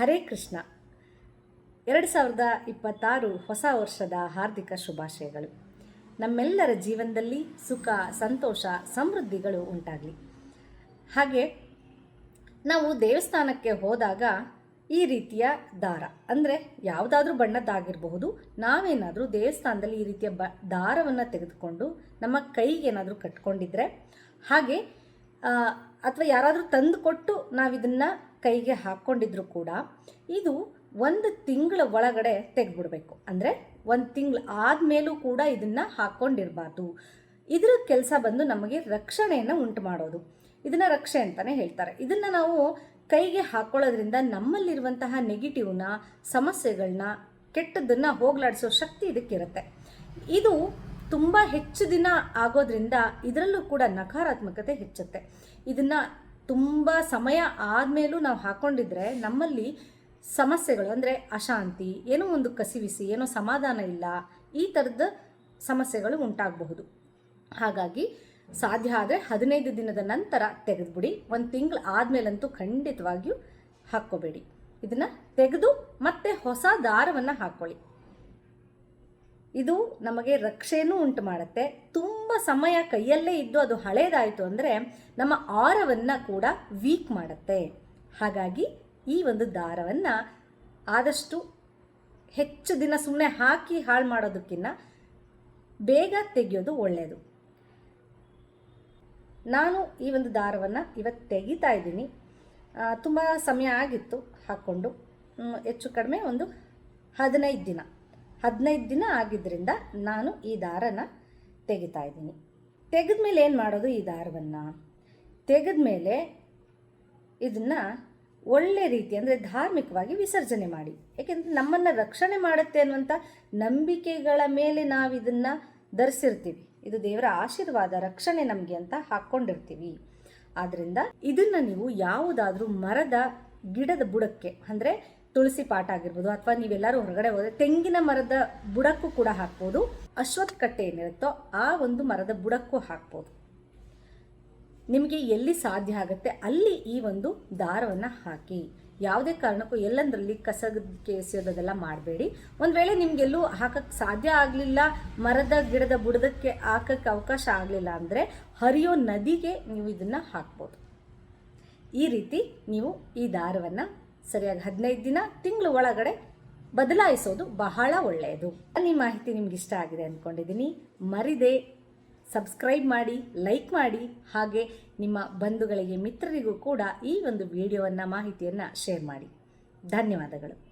ಹರೇ ಕೃಷ್ಣ. ಎರಡು ಸಾವಿರದ ಇಪ್ಪತ್ತಾರು ಹೊಸ ವರ್ಷದ ಹಾರ್ದಿಕ ಶುಭಾಶಯಗಳು. ನಮ್ಮೆಲ್ಲರ ಜೀವನದಲ್ಲಿ ಸುಖ, ಸಂತೋಷ, ಸಮೃದ್ಧಿಗಳು ಉಂಟಾಗಲಿ. ಹಾಗೆ ನಾವು ದೇವಸ್ಥಾನಕ್ಕೆ ಹೋದಾಗ ಈ ರೀತಿಯ ದಾರ, ಅಂದರೆ ಯಾವುದಾದ್ರೂ ಬಣ್ಣದ್ದಾಗಿರಬಹುದು, ನಾವೇನಾದರೂ ದೇವಸ್ಥಾನದಲ್ಲಿ ಈ ರೀತಿಯ ಬ, ದಾರವನ್ನು ತೆಗೆದುಕೊಂಡು ನಮ್ಮ ಕೈಗೆ ಏನಾದರೂ ಕಟ್ಕೊಂಡಿದ್ರೆ, ಹಾಗೆ ಅಥವಾ ಯಾರಾದರೂ ತಂದುಕೊಟ್ಟು ನಾವಿದನ್ನು ಕೈಗೆ ಹಾಕ್ಕೊಂಡಿದ್ರು ಕೂಡ ಇದು ಒಂದು ತಿಂಗಳ ಒಳಗಡೆ ತೆಗೆದ್ಬಿಡ್ಬೇಕು. ಅಂದರೆ ಒಂದು ತಿಂಗಳು ಆದಮೇಲೂ ಕೂಡ ಇದನ್ನು ಹಾಕ್ಕೊಂಡಿರಬಾರ್ದು. ಇದರ ಕೆಲಸ ಬಂದು ನಮಗೆ ರಕ್ಷಣೆಯನ್ನು ಉಂಟು ಮಾಡೋದು. ಇದನ್ನು ರಕ್ಷೆ ಅಂತಲೇ ಹೇಳ್ತಾರೆ. ಇದನ್ನು ನಾವು ಕೈಗೆ ಹಾಕ್ಕೊಳ್ಳೋದ್ರಿಂದ ನಮ್ಮಲ್ಲಿರುವಂತಹ ನೆಗೆಟಿವ್ನ ಸಮಸ್ಯೆಗಳನ್ನ ಕೆಟ್ಟದ್ದನ್ನು ಹೋಗಲಾಡಿಸೋ ಶಕ್ತಿ ಇದಕ್ಕಿರುತ್ತೆ. ಇದು ತುಂಬ ಹೆಚ್ಚು ದಿನ ಆಗೋದ್ರಿಂದ ಇದರಲ್ಲೂ ಕೂಡ ನಕಾರಾತ್ಮಕತೆ ಹೆಚ್ಚುತ್ತೆ. ಇದನ್ನು ತುಂಬ ಸಮಯ ಆದಮೇಲೂ ನಾವು ಹಾಕ್ಕೊಂಡಿದ್ರೆ ನಮ್ಮಲ್ಲಿ ಸಮಸ್ಯೆಗಳು, ಅಂದರೆ ಅಶಾಂತಿ, ಏನೋ ಒಂದು ಕಸಿವಿಸಿ, ಏನೋ ಸಮಾಧಾನ ಇಲ್ಲ, ಈ ಥರದ ಸಮಸ್ಯೆಗಳು ಉಂಟಾಗಬಹುದು. ಹಾಗಾಗಿ ಸಾಧ್ಯ ಆದರೆ ಹದಿನೈದು ದಿನದ ನಂತರ ತೆಗೆದುಬಿಡಿ. ಒಂದು ತಿಂಗಳು ಆದಮೇಲಂತೂ ಖಂಡಿತವಾಗಿಯೂ ಹಾಕ್ಕೋಬೇಡಿ. ಇದನ್ನು ತೆಗೆದು ಮತ್ತೆ ಹೊಸ ದಾರವನ್ನು ಹಾಕ್ಕೊಳ್ಳಿ. ಇದು ನಮಗೆ ರಕ್ಷೆನೂ ಉಂಟು ಮಾಡುತ್ತೆ ತುಂಬ ಸಮಯ ಕೈಯಲ್ಲೇ ಇದ್ದು ಅದು ಹಳೇದಾಯಿತು ಅಂದರೆ ನಮ್ಮ ಆರವನ್ನು ಕೂಡ ವೀಕ್ ಮಾಡುತ್ತೆ. ಹಾಗಾಗಿ ಈ ಒಂದು ದಾರವನ್ನು ಆದಷ್ಟು ಹೆಚ್ಚು ದಿನ ಸುಮ್ಮನೆ ಹಾಕಿ ಹಾಳು ಮಾಡೋದಕ್ಕಿಂತ ಬೇಗ ತೆಗೆಯೋದು ಒಳ್ಳೆಯದು ನಾನು ಈ ಒಂದು ದಾರವನ್ನು ಇವತ್ತು ತೆಗಿತಾ ಇದ್ದೀನಿ. ತುಂಬ ಸಮಯ ಆಗಿತ್ತು ಹಾಕ್ಕೊಂಡು. ಹೆಚ್ಚು ಕಡಿಮೆ ಒಂದು ಹದಿನೈದು ದಿನ. ಹದಿನೈದು ದಿನ ಆಗಿದ್ದರಿಂದ ನಾನು ಈ ದಾರನ ತೆಗಿತಾ ಇದ್ದೀನಿ. ತೆಗೆದ್ಮೇಲೆ ಏನು ಮಾಡೋದು ಈ ದಾರವನ್ನು? ತೆಗೆದ್ಮೇಲೆ ಇದನ್ನು ಒಳ್ಳೆ ರೀತಿ ಅಂದರೆ ಧಾರ್ಮಿಕವಾಗಿ ವಿಸರ್ಜನೆ ಮಾಡಿ. ಏಕೆಂದರೆ ನಮ್ಮನ್ನು ರಕ್ಷಣೆ ಮಾಡುತ್ತೆ ಅನ್ನುವಂಥ ನಂಬಿಕೆಗಳ ಮೇಲೆ ನಾವು ಇದನ್ನು ಧರಿಸಿರ್ತೀವಿ. ಇದು ದೇವರ ಆಶೀರ್ವಾದ, ರಕ್ಷಣೆ ನಮಗೆ ಅಂತ ಹಾಕ್ಕೊಂಡಿರ್ತೀವಿ. ಆದ್ದರಿಂದ ಇದನ್ನು ನೀವು ಯಾವುದಾದ್ರೂ ಮರದ ಗಿಡದ ಬುಡಕ್ಕೆ, ಅಂದರೆ ತುಳಸಿ ಪಾಠ ಆಗಿರ್ಬೋದು ಅಥವಾ ನೀವೆಲ್ಲರೂ ಹೊರಗಡೆ ಹೋದರೆ ತೆಂಗಿನ ಮರದ ಬುಡಕ್ಕೂ ಕೂಡ ಹಾಕ್ಬೋದು. ಅಶ್ವತ್ಥ ಕಟ್ಟೆ ಏನಿರುತ್ತೋ ಆ ಒಂದು ಮರದ ಬುಡಕ್ಕೂ ಹಾಕ್ಬೋದು. ನಿಮಗೆ ಎಲ್ಲಿ ಸಾಧ್ಯ ಆಗುತ್ತೆ ಅಲ್ಲಿ ಈ ಒಂದು ದಾರವನ್ನು ಹಾಕಿ. ಯಾವುದೇ ಕಾರಣಕ್ಕೂ ಎಲ್ಲಂದ್ರಲ್ಲಿ ಕಸಕ್ಕೆ ಎಸೆಯೋದೆಲ್ಲ ಮಾಡಬೇಡಿ. ಒಂದು ವೇಳೆ ನಿಮಗೆಲ್ಲೂ ಹಾಕಕ್ಕೆ ಸಾಧ್ಯ ಆಗಲಿಲ್ಲ, ಮರದ ಗಿಡದ ಬುಡದಕ್ಕೆ ಹಾಕಕ್ಕೆ ಅವಕಾಶ ಆಗಲಿಲ್ಲ ಅಂದರೆ ಹರಿಯೋ ನದಿಗೆ ನೀವು ಇದನ್ನು ಹಾಕ್ಬೋದು. ಈ ರೀತಿ ನೀವು ಈ ದಾರವನ್ನು ಸರಿಯಾಗಿ ಹದಿನೈದು ದಿನ ತಿಂಗಳ ಒಳಗಡೆ ಬದಲಾಯಿಸೋದು ಬಹಳ ಒಳ್ಳೆಯದು. ಈ ಮಾಹಿತಿ ನಿಮ್ಗೆ ಇಷ್ಟ ಆಗಿದೆ ಅಂದ್ಕೊಂಡಿದ್ದೀನಿ. ಮರಿದೆ, ಸಬ್ಸ್ಕ್ರೈಬ್ ಮಾಡಿ, ಲೈಕ್ ಮಾಡಿ, ಹಾಗೆ ನಿಮ್ಮ ಬಂಧುಗಳಿಗೆ, ಮಿತ್ರರಿಗೂ ಕೂಡ ಈ ಒಂದು ವಿಡಿಯೋವನ್ನು, ಮಾಹಿತಿಯನ್ನು ಶೇರ್ ಮಾಡಿ. ಧನ್ಯವಾದಗಳು.